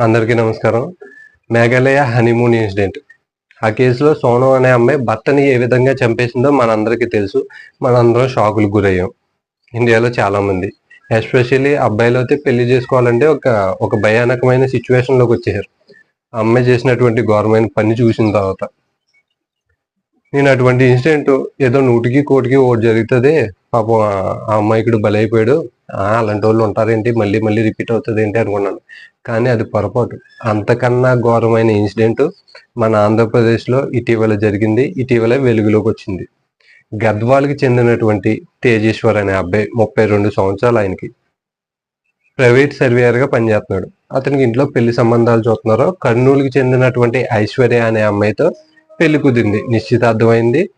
అందరికీ నమస్కారం. Meghalaya honeymoon incident. ఆ కేసులో సోను అనే అమ్మాయి భర్తని ఏ విధంగా చంపేసిందో మనందరికీ తెలుసు. మనందరం షాకులకు గురయ్యాం. ఇండియాలో చాలామంది. ఎస్పెషల్లీ అబ్బాయిలు అయితే పెళ్ళి చేసుకోవాలంటే ఒక ఒక భయానకమైన సిచ్యువేషన్లోకి వచ్చేసారు ఆ అమ్మాయి చేసినటువంటి ఘోరమైన పని చూసిన తర్వాత. నేను అటువంటి ఇన్సిడెంట్ ఏదో నూటికి కోటికి ఓటు జరుగుతుంది పాపం ఆ అమ్మాయి అమ్మాయికుడు బలైపోయాడు. అలాంటి వాళ్ళు ఉంటారేంటి? మళ్ళీ మళ్ళీ రిపీట్ అవుతుంది ఏంటి అనుకున్నాను. కానీ అది పొరపాటు. అంతకన్నా ఘోరమైన ఇన్సిడెంట్ మన ఆంధ్రప్రదేశ్లో ఇటీవల జరిగింది. ఇటీవల వెలుగులోకి వచ్చింది గద్వాల్కి చెందినటువంటి తేజేశ్వర్ అనే అబ్బాయి ముప్పై రెండు సంవత్సరాలు ఆయనకి. ప్రైవేట్ సర్వేయర్గా పనిచేస్తున్నాడు అతనికి ఇంట్లో పెళ్ళి సంబంధాలు చూస్తున్నారు కర్నూలుకి చెందినటువంటి ఐశ్వర్య అనే అమ్మాయితో పెళ్ళి కుదిరింది. నిశ్చితార్థమైంది.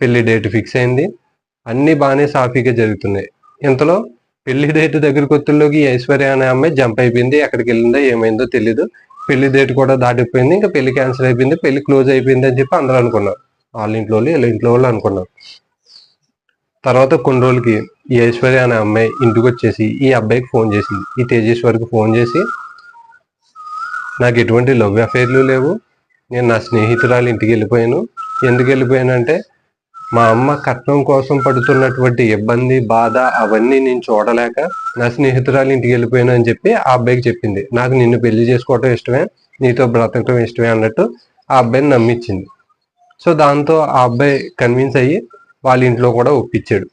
పెళ్ళి డేట్ ఫిక్స్ అయింది. అన్ని బాగానే సాఫీగా జరుగుతున్నాయి. ఇంతలో పెళ్ళి డేట్ దగ్గరికి వచ్చేలోకి ఈ ఐశ్వర్య అనే అమ్మాయి జంప్ అయిపోయింది. ఎక్కడికి వెళ్ళిందో ఏమైందో తెలీదు. పెళ్ళి డేట్ కూడా దాటిపోయింది. ఇంకా పెళ్ళి క్యాన్సిల్ అయిపోయింది. పెళ్ళి క్లోజ్ అయిపోయింది అని చెప్పి అందరూ అనుకున్నారు. వాళ్ళ ఇంట్లో వాళ్ళు వీళ్ళ ఇంట్లో వాళ్ళు అనుకున్నారు. తర్వాత కొన్ని రోజులకి ఈ ఐశ్వర్య అనే అమ్మాయి ఇంటికి వచ్చేసి ఈ అబ్బాయికి ఫోన్ చేసింది. ఈ తేజేశ్వరికి ఫోన్ చేసి నాకు ఎటువంటి లవ్ అఫైర్లు లేవు. నేను నా స్నేహితురాలు ఇంటికి వెళ్ళిపోయాను. ఎందుకు వెళ్ళిపోయానంటే మా అమ్మ కట్నం కోసం పడుతున్నటువంటి ఇబ్బంది బాధ అవన్నీ నేను చూడలేక నా స్నేహితురాలు ఇంటికి వెళ్ళిపోయాను అని చెప్పి ఆ అబ్బాయికి చెప్పింది. నాకు నిన్ను పెళ్ళి చేసుకోవటం ఇష్టమే నీతో బ్రతకటం ఇష్టమే అన్నట్టు ఆ అబ్బాయిని నమ్మించింది. సో దాంతో ఆ అబ్బాయి కన్విన్స్ అయ్యి వాళ్ళ ఇంట్లో కూడా ఒప్పించాడు.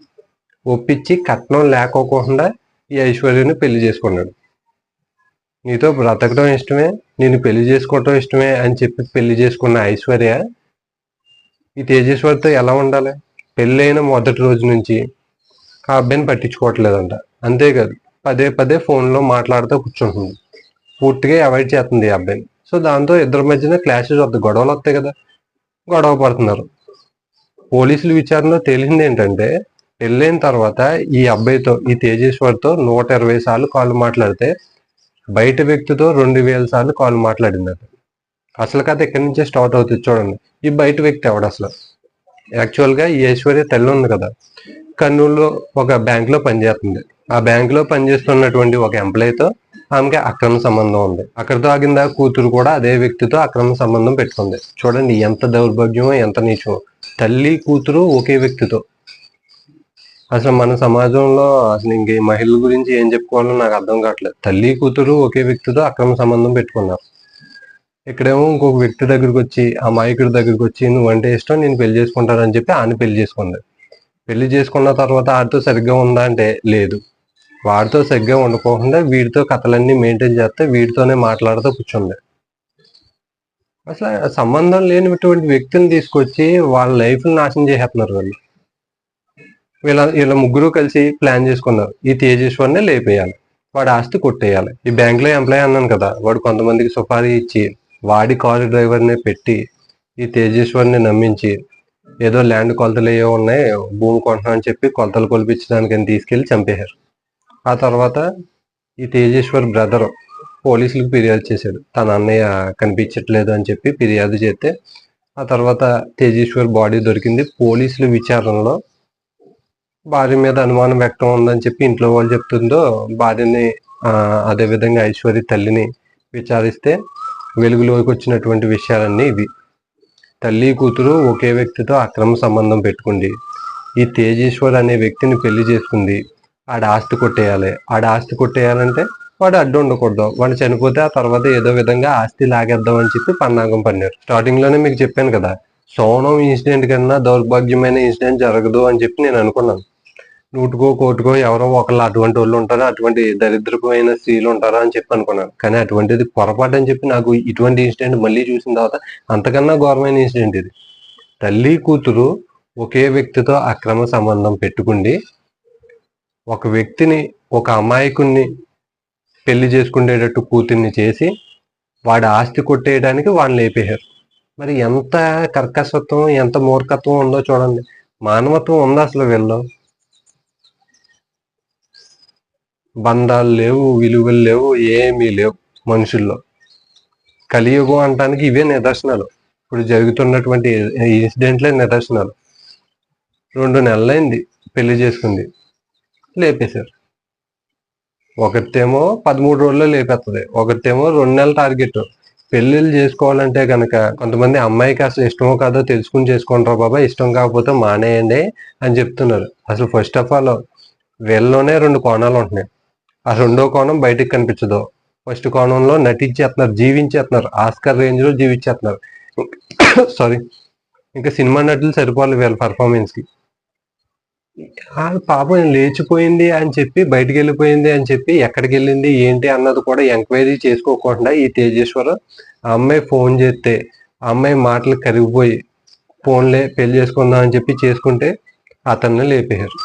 ఒప్పించి కట్నం లేకోకుండా ఈ ఐశ్వర్యని పెళ్ళి చేసుకున్నాడు. నీతో బ్రతకడం ఇష్టమే నేను పెళ్ళి చేసుకోవటం ఇష్టమే అని చెప్పి పెళ్ళి చేసుకున్న ఐశ్వర్య ఈ తేజేశ్వర్తో ఎలా ఉండాలి? పెళ్ళైన మొదటి రోజు నుంచి ఆ అబ్బాయిని పట్టించుకోవట్లేదంట. అంతేకాదు పదే పదే ఫోన్లో మాట్లాడుతూ కూర్చుంటుంది. పూర్తిగా అవాయిడ్ చేస్తుంది ఈ అబ్బాయిని. సో దాంతో ఇద్దరి మధ్యన క్లాషెస్ వస్తాయి గొడవలు వస్తాయి కదా. గొడవ పడుతున్నారు. పోలీసుల విచారణలో తేలింది ఏంటంటే పెళ్ళైన తర్వాత ఈ అబ్బాయితో ఈ తేజేశ్వర్తో నూట ఇరవై సార్లు కాల్ మాట్లాడితే బయట వ్యక్తితో రెండు వేల సార్లు కాల్ మాట్లాడిందట. అసలు కథ ఎక్కడి నుంచే స్టార్ట్ అవుతుంది చూడండి. ఈ బయట వ్యక్తి ఎవడు అసలు? యాక్చువల్గా ఈ ఐశ్వర్య తల్లి ఉంది కదా. కర్నూలులో ఒక బ్యాంక్లో పనిచేస్తుంది. ఆ బ్యాంక్లో పనిచేస్తున్నటువంటి ఒక ఎంప్లాయీతో ఆమెకి అక్రమ సంబంధం ఉంది. అక్కడితో ఆగిందా? కూతురు కూడా అదే వ్యక్తితో అక్రమ సంబంధం పెట్టుకుంది. చూడండి ఎంత దౌర్భాగ్యమో ఎంత నీచమో. తల్లి కూతురు ఒకే వ్యక్తితో. అసలు మన సమాజంలో అసలు ఇంక మహిళల గురించి ఏం చెప్పుకోవాలో నాకు అర్థం కావట్లేదు. తల్లి కూతురు ఒకే వ్యక్తితో అక్రమ సంబంధం పెట్టుకున్నారు. ఇక్కడేమో ఇంకొక వ్యక్తి దగ్గరికి వచ్చి ఆ మాయకుడి దగ్గరికి వచ్చి నువ్వంటే ఇష్టం నేను పెళ్ళి చేసుకుంటానని చెప్పి ఆయన పెళ్ళి చేసుకుంది. పెళ్ళి చేసుకున్న తర్వాత ఆడితో సరిగ్గా ఉందా అంటే లేదు. వాడితో సరిగ్గా ఉండకోకుండా వీడితో కథలన్నీ మెయింటైన్ చేస్తే వీడితోనే మాట్లాడుతూ కూర్చుంది. అసలు సంబంధం లేనిటువంటి వ్యక్తిని తీసుకొచ్చి వాళ్ళ లైఫ్ని నాశనం చేసేస్తున్నారు వాళ్ళు. వీళ్ళ వీళ్ళ ముగ్గురు కలిసి ప్లాన్ చేసుకున్నారు. ఈ తేజేశ్వర్ని లేపేయాలి. వాడు ఆస్తి కొట్టేయాలి. ఈ బ్యాంక్లో ఎంప్లాయ్ అన్నాను కదా వాడు కొంతమందికి సుపారీ ఇచ్చి వాడి కారు డ్రైవర్ని పెట్టి ఈ తేజేశ్వర్ని నమ్మించి ఏదో ల్యాండ్ కొలతలు ఏవో ఉన్నాయి భూమి కొంటున్నాం అని చెప్పి కొలతలు కొలిపించడానికి అని తీసుకెళ్ళి చంపేశారు. ఆ తర్వాత ఈ తేజేశ్వర్ బ్రదర్ పోలీసులకు ఫిర్యాదు చేశాడు. తన అన్నయ్య కనిపించట్లేదు అని చెప్పి ఫిర్యాదు చేస్తే ఆ తర్వాత తేజేశ్వర్ బాడీ దొరికింది. పోలీసుల విచారణలో భార్య మీద అనుమానం వ్యక్తం ఉందని చెప్పి ఇంట్లో వాళ్ళు చెప్తుందో భార్యని అదేవిధంగా అదే విధంగా ఐశ్వర్య తల్లిని విచారిస్తే వెలుగులోకి వచ్చినటువంటి విషయాలన్నీ ఇవి. తల్లి కూతురు ఒకే వ్యక్తితో అక్రమ సంబంధం పెట్టుకుంది. ఈ తేజేశ్వర్ అనే వ్యక్తిని పెళ్ళి చేసుకుంది. ఆడ ఆస్తి కొట్టేయాలి. ఆడ ఆస్తి కొట్టేయాలంటే వాడు అడ్డు ఉండకూడదు. వాడు చనిపోతే ఆ తర్వాత ఏదో విధంగా ఆస్తి లాగేద్దాం అని చెప్పి పన్నాగం పన్నారు. స్టార్టింగ్లోనే మీకు చెప్పాను కదా సోనం ఇన్సిడెంట్ కన్నా దౌర్భాగ్యమైన ఇన్సిడెంట్ జరగదు అని చెప్పి నేను అనుకున్నాను. నూటుకో కోటుకో ఎవరో ఒకళ్ళు అటువంటి వాళ్ళు ఉంటారు అటువంటి దరిద్రమైన స్త్రీలు ఉంటారా అని చెప్పి అనుకున్నాను. కానీ అటువంటిది పొరపాటు అని చెప్పి నాకు ఇటువంటి ఇన్సిడెంట్ మళ్ళీ చూసిన తర్వాత అంతకన్నా ఘోరమైన ఇన్సిడెంట్ ఇది. తల్లి కూతురు ఒకే వ్యక్తితో అక్రమ సంబంధం పెట్టుకుండి ఒక వ్యక్తిని ఒక అమాయకుణ్ణి పెళ్ళి చేసుకునేటట్టు కూతుర్ని చేసి వాడి ఆస్తి కొట్టేయడానికి వాళ్ళని లేపేశారు. మరి ఎంత కర్కశత్వం ఎంత మూర్ఖత్వం ఉందో చూడండి. మానవత్వం ఉందా అసలు వీళ్ళు బంధాలు లేవు విలువలు లేవు ఏమీ లేవు మనుషుల్లో. కలియుగం అంటానికి ఇవే నిదర్శనాలు. ఇప్పుడు జరుగుతున్నటువంటి ఇన్సిడెంట్లే నిదర్శనాలు. రెండు నెలలైంది పెళ్ళి చేసుకుంది. లేపేశారు. ఒకరితేమో పదమూడు రోజుల్లో లేపేస్తుంది ఒకరితేమో రెండు నెలల టార్గెట్. పెళ్ళిళ్ళు చేసుకోవాలంటే కనుక కొంతమంది అమ్మాయికి అసలు ఇష్టమో కాదో తెలుసుకుని చేసుకుంటారా బాబా ఇష్టం కాకపోతే మానేయండి అని చెప్తున్నారు. అసలు ఫస్ట్ ఆఫ్ ఆల్ వీళ్ళలోనే రెండు కోణాలు ఉంటున్నాయి. ఆ రెండో కోణం బయటకు కనిపించదు. ఫస్ట్ కోణంలో నటించేస్తున్నారు జీవించేస్తున్నారు ఆస్కర్ రేంజ్లో జీవించేస్తున్నారు సారీ. ఇంకా సినిమా నటులు సరిపోవాలి వీళ్ళ పర్ఫార్మెన్స్కి పాపం లేచిపోయింది అని చెప్పి బయటకు వెళ్ళిపోయింది అని చెప్పి ఎక్కడికి వెళ్ళింది ఏంటి అన్నది కూడా ఎంక్వైరీ చేసుకోకుండా ఈ తేజేశ్వర ఆ అమ్మాయి ఫోన్ చేస్తే ఆ అమ్మాయి మాటలు కరిగిపోయి ఫోన్లే పెళ్ళి చేసుకుందాం అని చెప్పి చేసుకుంటే అతన్ని లేపేశారు.